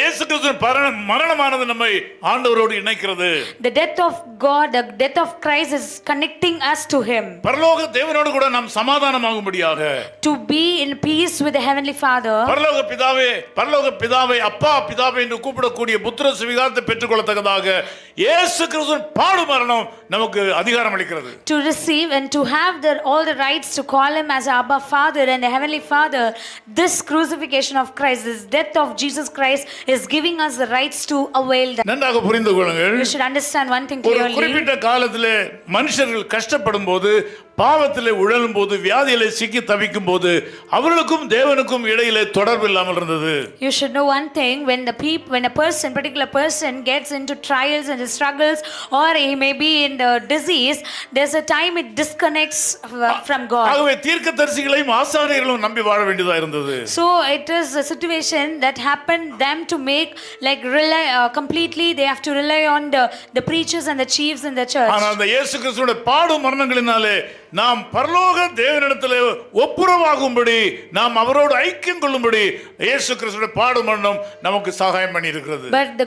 இயேசு கிறிஸ்துவின் மரணமானது நம்மை ஆண்டவரோடு இணைக்கிறது The death of God, the death of Christ is connecting us to Him. பரலோக தேவனோடு கூட நாம் சமாதானமாகும்படியாக To be in peace with the Heavenly Father. பரலோக பிதாவே பரலோக பிதாவை அப்பா பிதாவை என்று கூப்பிடக்கூடிய புத்திர சுவிகாரத்தை பெற்றுக்கொள்ளத்தக்கதாக இயேசு கிறிஸ்துவின் பாடு மரணம் நமக்கு அதிகாரம் அளிக்கிறது To receive and to have the, all the rights to call Him as Abba Father and the Heavenly Father, this crucifixion of Christ, this death of Jesus Christ is giving us the rights to avail that. நன்றாக புரிந்து கொள்ளுங்கள் You should understand one thing ஒரு. குறிப்பிட்ட காலத்திலே மனுஷர்கள் கஷ்டப்படும் போது பாவத்திலே உழலும் போது வியாதியிலே சிக்கி தவிக்கும் போது அவர்களுக்கும் தேவனுக்கும் இடையிலே தொடர்பு இல்லாமல் இருந்தது You should know one thing when the peop, when a person, particular person gets into trials and struggles, or he may be in the disease, there's a time it disconnects uh, from God. ஆகவே தீர்க்க தரிசிகளையும் ஆசாரியர்களும் நம்பி வாழ வேண்டியதா இருந்தது So it is a situation that happened them to make like rely uh, completely. They have to rely on the the preachers and the chiefs in the church. ஆனால் அந்த இயேசு கிறிஸ்துவோட பாடு மரணங்களினாலே நாம் பரலோக தேவனிடத்தில் ஒப்புரவாகும்படி நாம் அவரோடு ஐக்கியம் கொள்ளும்படி இயேசு கிறிஸ்துவோட பாடு நமக்கு சகாயம் பண்ணி இருக்கிறது